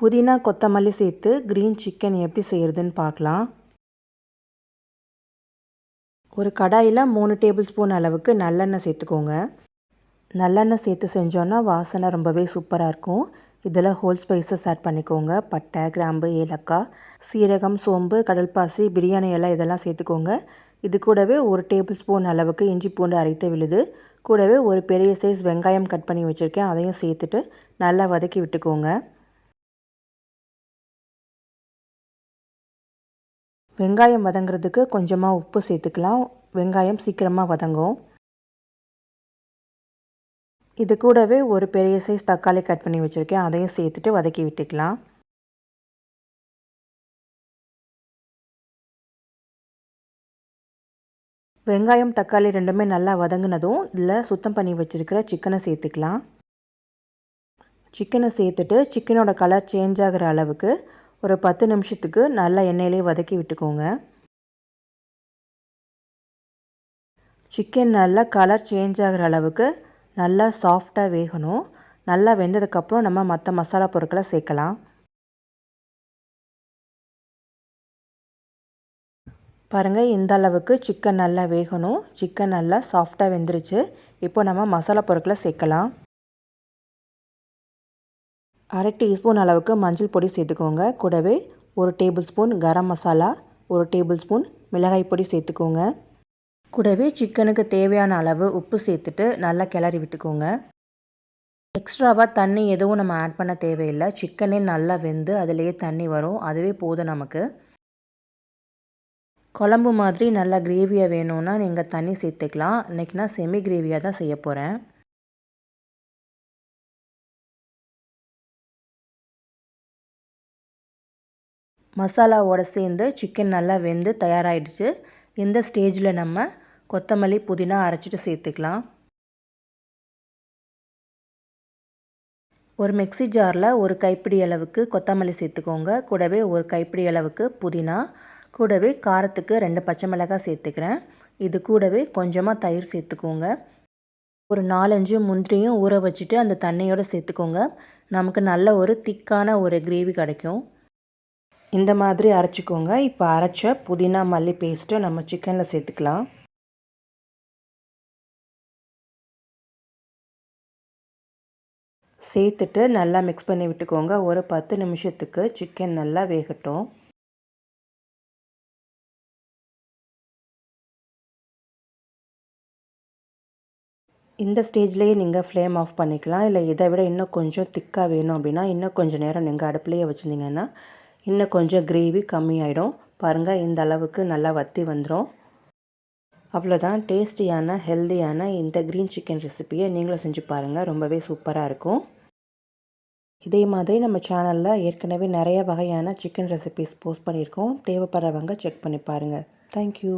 புதினா கொத்தமல்லி சேர்த்து க்ரீன் சிக்கன் எப்படி செய்கிறதுன்னு பார்க்கலாம். ஒரு கடாயில் மூணு டேபிள் ஸ்பூன் அளவுக்கு நல்லெண்ணெய் சேர்த்துக்கோங்க. நல்லெண்ணெய் சேர்த்து செஞ்சோன்னா வாசனை ரொம்பவே சூப்பராக இருக்கும். இதில் ஹோல் ஸ்பைசஸ் ஆட் பண்ணிக்கோங்க. பட்டை கிராம்பு ஏலக்காய் சீரகம் சோம்பு கடல்பாசி பிரியாணி எல்லாம் இதெல்லாம் சேர்த்துக்கோங்க. இது கூடவே ஒரு டேபிள் ஸ்பூன் அளவுக்கு இஞ்சி பூண்டு அரைத்து விழுது கூடவே ஒரு பெரிய சைஸ் வெங்காயம் கட் பண்ணி வச்சுருக்கேன். அதையும் சேர்த்துட்டு நல்லா வதக்கி விட்டுக்கோங்க. வெங்காயம் வதங்குறதுக்கு கொஞ்சமாக உப்பு சேர்த்துக்கலாம். வெங்காயம் சீக்கிரமாக வதங்கும். இது கூடவே ஒரு பெரிய சைஸ் தக்காளி கட் பண்ணி வச்சுருக்கேன். அதையும் சேர்த்துட்டு வதக்கி விட்டுக்கலாம். வெங்காயம் தக்காளி ரெண்டுமே நல்லா வதங்கினதும் இதில் சுத்தம் பண்ணி வச்சுருக்கிற சிக்கனை சேர்த்துக்கலாம். சிக்கனை சேர்த்துட்டு சிக்கனோட கலர் சேஞ்ச் ஆகிற அளவுக்கு ஒரு பத்து நிமிஷத்துக்கு நல்லா எண்ணெயிலே வதக்கி விட்டுக்கோங்க. சிக்கன் நல்லா கலர் சேஞ்ச் ஆகிற அளவுக்கு நல்லா சாஃப்டாக வேகணும். நல்லா வெந்ததுக்கப்புறம் நம்ம மற்ற மசாலா பொருட்களை சேர்க்கலாம். பாருங்கள் இந்த அளவுக்கு சிக்கன் நல்லா வேகணும். சிக்கன் நல்லா சாஃப்டாக வெந்துருச்சு. இப்போ நம்ம மசாலா பொருட்களை சேர்க்கலாம். அரை டீஸ்பூன் அளவுக்கு மஞ்சள் பொடி சேர்த்துக்கோங்க. கூடவே ஒரு டேபிள் ஸ்பூன் கரம் மசாலா ஒரு டேபிள் ஸ்பூன் மிளகாய் பொடி சேர்த்துக்கோங்க. கூடவே சிக்கனுக்கு தேவையான அளவு உப்பு சேர்த்துட்டு நல்லா கிளறி விட்டுக்கோங்க. எக்ஸ்ட்ராவாக தண்ணி எதுவும் நம்ம ஆட் பண்ண தேவையில்லை. சிக்கனே நல்லா வெந்து அதிலேயே தண்ணி வரும். அதுவே போதும் நமக்கு. குழம்பு மாதிரி நல்லா கிரேவியாக வேணும்னா நீங்கள் தண்ணி சேர்த்துக்கலாம். இன்றைக்கி நான் செமி கிரேவியாக தான் செய்ய போகிறேன் மசாலாவோடு சேர்ந்து சிக்கன் நல்லா வெந்து தயாராகிடுச்சு இந்த ஸ்டேஜில் நம்ம கொத்தமல்லி புதினா அரைச்சிட்டு சேர்த்துக்கலாம். ஒரு மிக்சி ஜாரில் ஒரு கைப்பிடி அளவுக்கு கொத்தமல்லி சேர்த்துக்கோங்க. கூடவே ஒரு கைப்பிடி அளவுக்கு புதினா கூடவே காரத்துக்கு ரெண்டு பச்சை மிளகாய் சேர்த்துக்கிறேன். இது கூடவே கொஞ்சமாக தயிர் சேர்த்துக்கோங்க. ஒரு நாலஞ்சு முந்திரியும் ஊற வச்சுட்டு அந்த தண்ணியோடு சேர்த்துக்கோங்க. நமக்கு நல்ல ஒரு திக்கான ஒரு கிரேவி கிடைக்கும். இந்த மாதிரி அரைச்சிக்கோங்க. இப்போ அரைச்ச புதினா மல்லி பேஸ்ட்டை நம்ம சிக்கனில் சேர்த்துக்கலாம். சேர்த்துட்டு நல்லா மிக்ஸ் பண்ணி விட்டுக்கோங்க. ஒரு பத்து நிமிஷத்துக்கு சிக்கன் நல்லா வேகட்டும். இந்த ஸ்டேஜ்லேயே நீங்கள் ஃப்ளேம் ஆஃப் பண்ணிக்கலாம். இல்லை இதை விட இன்னும் கொஞ்சம் திக்காக வேணும் அப்படின்னா இன்னும் கொஞ்சம் நேரம் நீங்கள் அடுப்புலேயே வச்சுருந்தீங்கன்னா இன்னும் கொஞ்சம் கிரேவி கம்மியாயிடும். பாருங்கள் இந்த அளவுக்கு நல்லா வற்றி வந்துடும் அவ்வளோதான். டேஸ்டியான ஹெல்த்தியான இந்த க்ரீன் சிக்கன் ரெசிப்பியை நீங்களும் செஞ்சு பாருங்கள் ரொம்பவே சூப்பராக இருக்கும். இதே மாதிரி நம்ம சேனலில் ஏற்கனவே நிறைய வகையான சிக்கன் ரெசிபிஸ் போஸ்ட் பண்ணியிருக்கோம். தேவைப்படுறவங்க செக் பண்ணி பாருங்கள் தேங்க்யூ